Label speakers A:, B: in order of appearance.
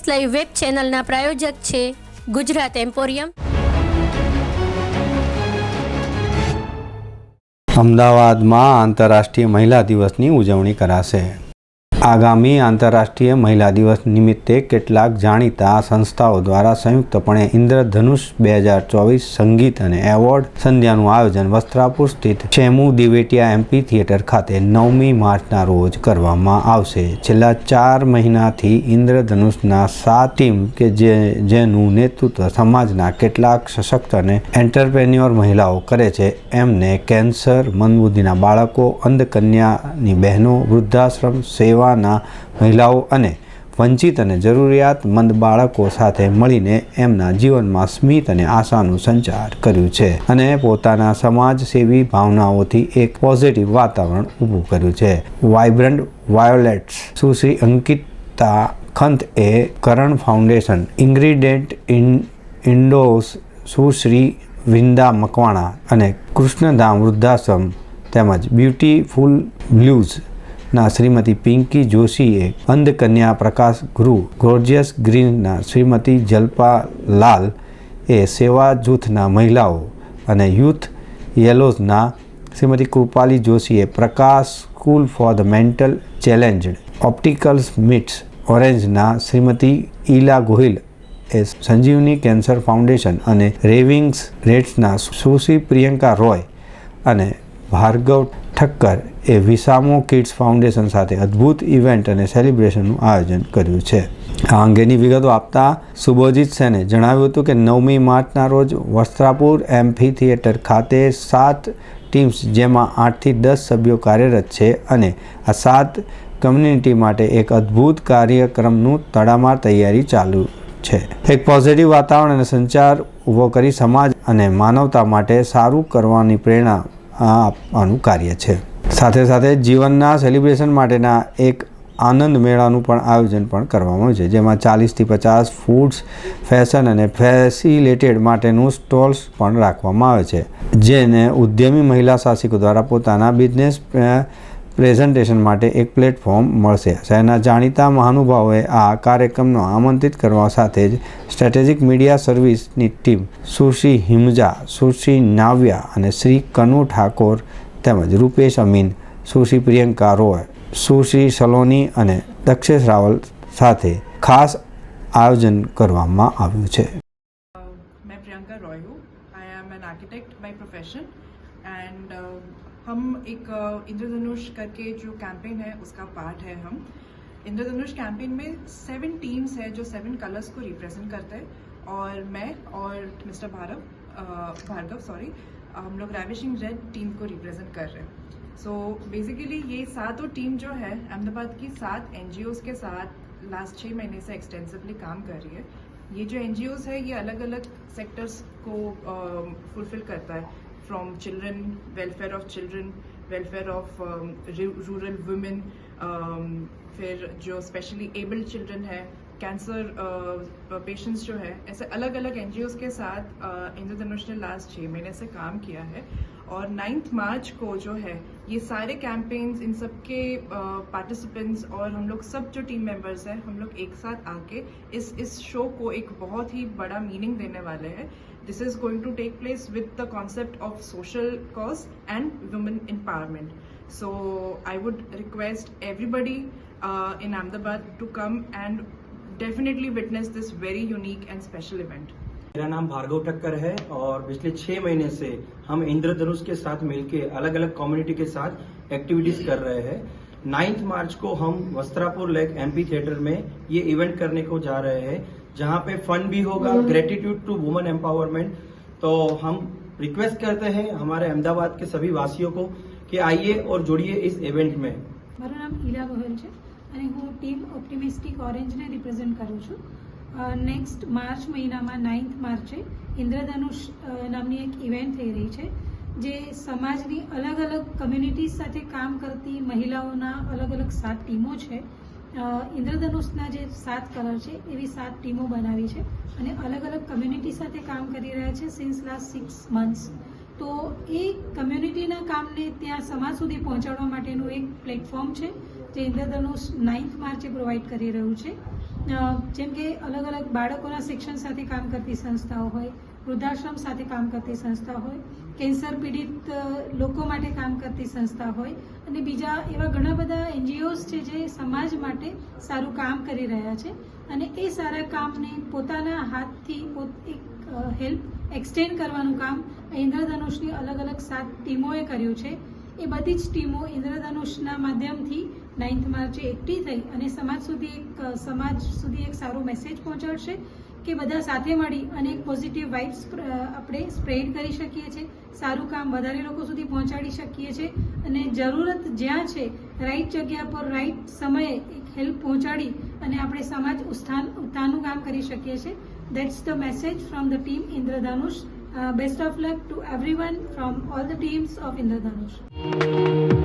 A: News live web ચેનલના પ્રાયોજક છે Gujarat emporium.
B: અમદાવાદમાં આંતરરાષ્ટ્રીય મહિલા દિવસની ઉજવણી કરાશે. આગામી આંતરરાષ્ટ્રીય મહિલા દિવસ નિમિત્તે કેટલાક જાણીતા સંસ્થાઓ દ્વારા સંયુક્તપણે ઇન્દ્રધનુષ બે હજાર ચોવીસ સંગીત અને એવોર્ડ સંધ્યાનું આયોજન વસ્ત્રાપુર સ્થિત છેમુ દિવેટિયા એમપી થિયેટર ખાતે નવમી માર્ચના રોજ કરવામાં આવશે. છેલ્લા ચાર મહિનાથી ઇન્દ્રધનુષના સાત ટીમ કે જે, જેનું નેતૃત્વ સમાજના કેટલાક સશક્ત અને એન્ટરપ્રેન્યોર મહિલાઓ કરે છે, એમને કેન્સર, મંદબુદ્ધિના બાળકો, અંધકન્યાની બહેનો, વૃદ્ધાશ્રમ સેવાના મહિલાઓ અને વંચિત અને જરૂરિયાતમંદ બાળકો સાથે મળીને એમના જીવનમાં સ્મિત અને આશાનું સંચાર કર્યું છે અને પોતાના સમાજસેવી ભાવનાઓથી એક પોઝિટિવ વાતાવરણ ઊભું કર્યું છે. વાઇબ્રન્ટ વાયોલેટ્સ સુશ્રી અંકિતા ખંત એ Karan foundation ingredient in ઇન્ડોસ Sushri Vinda Makwana અને કૃષ્ણધામ વૃદ્ધાશ્રમ તેમજ બ્યુટીફુલ બ્લુઝ ના, શ્રીમતી પિંકી જોશીએ અંધકન્યા પ્રકાશ ગૃહ ગોર્જિયસ ગ્રીનના શ્રીમતી જલ્પા લાલ એ સેવા જૂથના મહિલાઓ અને યુથ યેલોઝના શ્રીમતી કૃપાલી જોશીએ Prakash school for the mental challenged opticals Mitts ઓરેન્જના Shrimati Ila Gohil એ સંજીવની કેન્સર ફાઉન્ડેશન અને રેવિંગ્સ રેટ્સના સુશ્રી પ્રિયંકા રોય અને ભાર્ગવ ઠક્કર એ વિસામો કિડ્સ ફાઉન્ડેશન સાથે અદ્ભુત ઇવેન્ટ અને સેલિબ્રેશનનું આયોજન કર્યું છે. આ અંગેની વિગતો આપતા સુબોજીત સેને જણાવ્યું હતું કે નવમી માર્ચના રોજ વસ્ત્રાપુર એમ્ફી થિયેટર ખાતે સાત ટીમ્સ, જેમાં આઠથી દસ સભ્યો કાર્યરત છે અને આ સાત કમ્યુનિટી માટે એક અદ્ભુત કાર્યક્રમનું તડામાર તૈયારી ચાલુ છે. એક પોઝિટિવ વાતાવરણ અને સંચાર ઊભો કરી સમાજ અને માનવતા માટે સારું કરવાની પ્રેરણા આપવાનું કાર્ય છે. સાથે સાથે જીવનના સેલિબ્રેશન માટેના એક આનંદ મેળાનું પણ આયોજન પણ કરવામાં છે, જેમાં ચાલીસથી પચાસ ફૂડ્સ ફેશન અને ફેસિલેટેડ માટેનું સ્ટોલ્સ પણ રાખવામાં આવે છે. જેને ઉદ્યમી મહિલા શાસિકો દ્વારા પોતાના બિઝનેસ પ્રેઝન્ટેશન માટે એક પ્લેટફોર્મ મળશે. શહેરના જાણીતા મહાનુભાવોએ આ કાર્યક્રમનો આમંત્રિત કરવા સાથે જ સ્ટ્રેટેજિક મીડિયા સર્વિસની ટીમ સુશ્રી હિમજા, સુશ્રી નાવ્યા અને શ્રી કનુ ઠાકોર તેમજ રૂપેશ અમીન, સુશ્રી પ્રિયંકા રોય, સુશ્રી સલોની અને દક્ષેશ રાવલ સાથે ખાસ આયોજન કરવામાં આવ્યું છે.
C: મેં પ્રિયંકા રોય હું. I am an architect by profession and हम एक इंद्रधनुष करके जो कैंपेन है उसका पार्ट है हम। इंद्रधनुष कैंपेन में सेवन टीम्स है जो सेवन कलर्स को रिप्रेजेंट करते हैं। और मैं और mister Bhargav uh, Bhargav sorry हम लोग रैविशिंग रेड टीम को रिप्रेजेंट कर रहे हैं। सो so, बेसिकली ये सातों टीम जो है अहमदाबाद की सात एन के साथ लास्ट छः महीने से एक्सटेंसिवली काम कर रही है। ये जो एन है ये अलग अलग सेक्टर्स को फुलफिल करता है। From children welfare of children welfare of rural women फिर जो स्पेशली एबल्ड चिल्ड्रन है कैंसर पेशेंट्स जो है, ऐसे अलग अलग एन के साथ इंद्रधनुष ने लास्ट छः महीने से काम किया है और नाइन्थ मार्च को जो है, ये सारे कैंपेन्स इन सब के पार्टिसिपेंट्स और हम लोग सब जो टीम मेंबर्स हैं, हम लोग एक साथ आके इस इस शो को एक बहुत ही बड़ा मीनिंग देने वाले हैं। This is going to take place with the concept of social cause and women empowerment. So i would request everybody uh, in ahmedabad to come and definitely witness this very unique and special event.
D: मेरा नाम भार्गव ठक्कर है और पिछले छह महीने से हम इंद्रधनुष के साथ मिलके अलग अलग कम्युनिटी के साथ एक्टिविटीज़ कर रहे हैं। नाइन्थ मार्च को हम वस्त्रापुर लेक एमपी थिएटर में ये इवेंट करने को जा रहे हैं। जहाँ पे फन भी होगा ग्रेटिट्यूड टू वुमेन एम्पावरमेंट तो हम रिक्वेस्ट करते हैं हमारे अहमदाबाद के सभी वासियों को कि आइए और जुड़िए इस इवेंट में
E: મારું નામ ઈલા ગોહેલ છે અને હું ટીમ ઓપ્ટિમિસ્ટિક ઓરેન્જને રિપ્રેઝેન્ટ કરું છું નેક્સ્ટ માર્ચ મહિનામાં નાઇન્થ માર્ચે ઇન્દ્રધનુષ અ, નામની એક ઇવેન્ટ થઈ રહી છે જે સમાજની અલગ અલગ કમ્યુનિટીઝ સાથે કામ કરતી મહિલાઓના અલગ અલગ સાત ટીમો છે અ, ઇન્દ્રધનુષના જે સાત કલર છે, એવી સાત ટીમો બનાવી છે અને અલગ અલગ કમ્યુનિટી સાથે કામ કરી રહ્યા છે સિન્સ લાસ્ટ સિક્સ મંથ્સ તો એ કમ્યુનિટીના કામને ત્યાં સમાજ સુધી પહોંચાડવા માટેનું એક પ્લેટફોર્મ છે, જે ઇન્દ્રધનુષ નાઇન્થ માર્ચે પ્રોવાઈડ કરી રહ્યું છે. જેમ કે અલગ અલગ બાળકોના શિક્ષણ સાથે કામ કરતી સંસ્થાઓ હોય વૃદ્ધાશ્રમ સાથે કામ કરતી સંસ્થા હોય, કેન્સર પીડિત લોકો માટે કામ કરતી સંસ્થા હોય અને બીજા એવા ઘણા બધા એનજીઓઝ છે જે સમાજ માટે સારું કામ કરી રહ્યા છે અને એ સારા કામને પોતાના હાથથી પોત એક હેલ્પ એક્સટેન્ડ કરવાનું કામ ઇન્દ્રધનુષની અલગ અલગ સાત ટીમોએ કર્યું છે. એ બધી જ ટીમો ઇન્દ્રધનુષના માધ્યમથી નાઇન્થ માર્ચે એકઠી થઈ અને સમાજ સુધી એક સમાજ સુધી એક સારો મેસેજ પહોંચાડશે. કે બધા સાથે મળી અને એક પોઝિટિવ વાઇબ્સ આપણે સ્પ્રેડ કરી શકીએ છીએ. સારું કામ વધારે લોકો સુધી પહોંચાડી શકીએ છીએ. અને જરૂરત જ્યાં છે રાઈટ જગ્યા પર રાઈટ સમયે એક હેલ્પ પહોંચાડી અને આપણે સમાજ ઉત્થાન ઉત્થાનનું કામ કરી શકીએ છીએ. That's the message from the team Indradhanush. Best of luck to everyone from all the teams of Indradhanush.